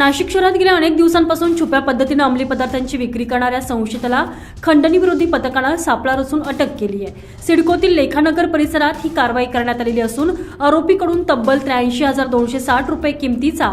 नाशिक शहरात गेल्या अनेक दिवसांपासून छुप्या पद्धतीनं अंमली पदार्थांची विक्री करणाऱ्या संशयिताला खंडणी विरोधी पथकानं सापळा रचून अटक केली आहे. सिडकोतील लेखानगर परिसरात ही कारवाई करण्यात आलेली असून आरोपीकडून तब्बल त्र्याऐंशी हजार दोनशे साठ रुपये किमतीचा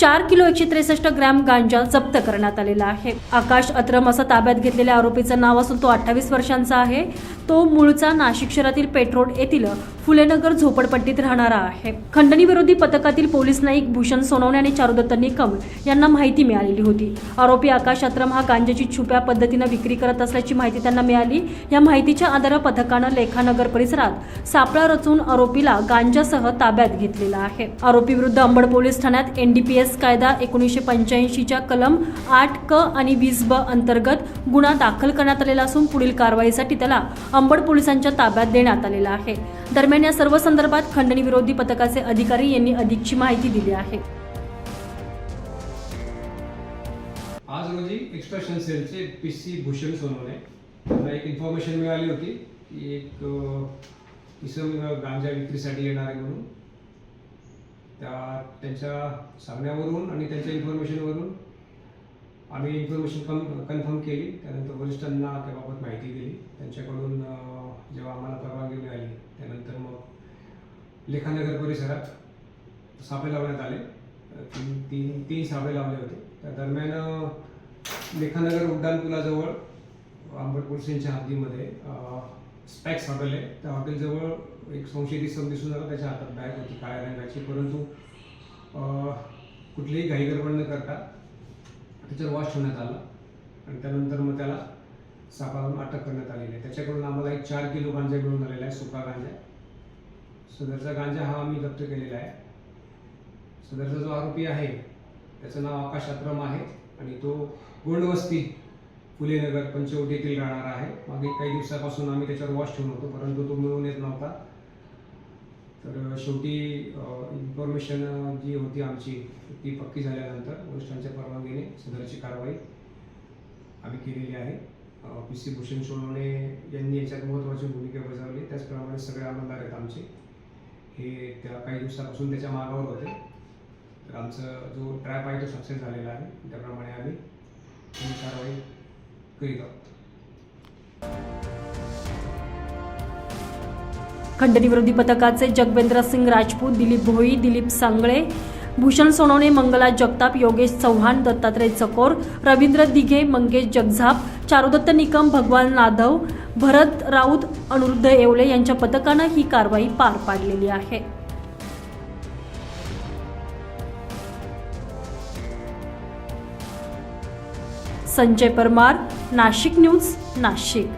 चार किलो एकशे त्रेसष्ट ग्रॅम गांजा जप्त करण्यात आलेला आहे. आकाश अत्रम असा ताब्यात घेतलेल्या आरोपीचं नाव असून तो अठ्ठावीस वर्षांचा आहे. तो मूळचा नाशिक शहरातील पेट्रोल येथील फुलेनगर झोपडपट्टीत राहणारा आहे. खंडणी विरोधी पथकातील पोलीस नाईक भूषण सोनवणे आणि चारुदत्त निकम यांना माहिती मिळालेली होती. आरोपी आकाश अत्रम हा गांजाची छुप्या पद्धतीनं विक्री करत असल्याची माहिती त्यांना मिळाली. या माहितीच्या आधारे पथकानं लेखानगर परिसरात सापळा रचून आरोपीला गांजासह ताब्यात घेतलेला आहे. आरोपी विरुद्ध अंबड पोलीस ठाण्यात एनडीपीएस कायदा एकोणीसशे पंच्याऐंशीच्या कलम आठ क आणि वीस ब अंतर्गत गुन्हा दाखल करण्यात आलेला असून पुढील कारवाईसाठी त्याला अंबड पोलिसांच्या ताब्यात देण्यात आलेला आहे. दरम्यान या सर्व संदर्भात खंडणी विरोधी पथकाचे अधिकारी यांनी अधिकची माहिती दिली आहे. आज रोजी एक्सट्रॅक्शन सेलचे पी सी भूषण सोनवणे मला एक इन्फॉर्मेशन मिळाली होती की एक अ, इसम गांजा विक्रीसाठी येणार आहे म्हणून. त्या त्यांच्या सांगण्यावरून आणि त्यांच्या इन्फॉर्मेशनवरून आम्ही इन्फॉर्मेशन कन कन्फर्म केली. त्यानंतर वरिष्ठांना त्याबाबत माहिती दिली. त्यांच्याकडून जेव्हा आम्हाला परवानगी मिळाली त्यानंतर मग लेखानगर परिसरात सापे लावण्यात आले. तीन तीन तीन सापे लावले होते. त्या दरम्यान लेखानगर उड्डाणपुलाजवळ अंबड पोलीस यांच्या हद्दीमध्ये स्पॅक आहे त्या हॉटेलजवळ एक संशयित सम दिसून आला त्याच्या हातात बॅग होती काळ्या रंगाची. परंतु कुठलीही घाईगडबड न करता त्याच्यावर वॉश ठेवण्यात आला. आणि त्यानंतर मग त्याला सापावरून अटक करण्यात आलेली आहे त्याच्याकडून आम्हाला एक चार किलो गांजा मिळून आलेला आहे सुका गांजा. सदरचा गांजा हा आम्ही जप्त केलेला आहे. सदरचा जो आरोपी आहे त्याचं नाव आकाश अक्रम आहे आणि तो गोंडवस्ती फुलेनगर पंचवटी येथील राहणारा आहे. मागे काही दिवसापासून आम्ही त्याच्यावर वॉच ठेवून होतो परंतु तो मिळून येत नव्हता. तर शेवटी इन्फॉर्मेशन जी होती आमची ती पक्की झाल्यानंतर वरिष्ठांच्या परवानगीने सदरची कारवाई आम्ही केलेली आहे. पी सी भूषण सोनवणे यांनी याच्यात महत्त्वाची भूमिका बजावली. त्याचप्रमाणे सगळे आमदार आहेत आमचे. हे त्या काही दिवसापासून त्याच्या मागावर होते. तर आमचं जो ट्रॅप आहे तो सक्सेस झालेला आहे. त्याप्रमाणे आम्ही ही कारवाई करीत आहोत. खंडणी विरोधी पथकाचे जगवेंद्र सिंग राजपूत दिलीप भोई दिलीप सांगळे भूषण सोनवणे मंगला जगताप योगेश चव्हाण दत्तात्रय चकोर रवींद्र दिघे मंगेश जगझाप चारुदत्त निकम भगवान नाधव भरत राऊत अनिरुद्ध येवले यांच्या पथकानं ही कारवाई पार पाडलेली आहे. संजय परमार नाशिक न्यूज नाशिक.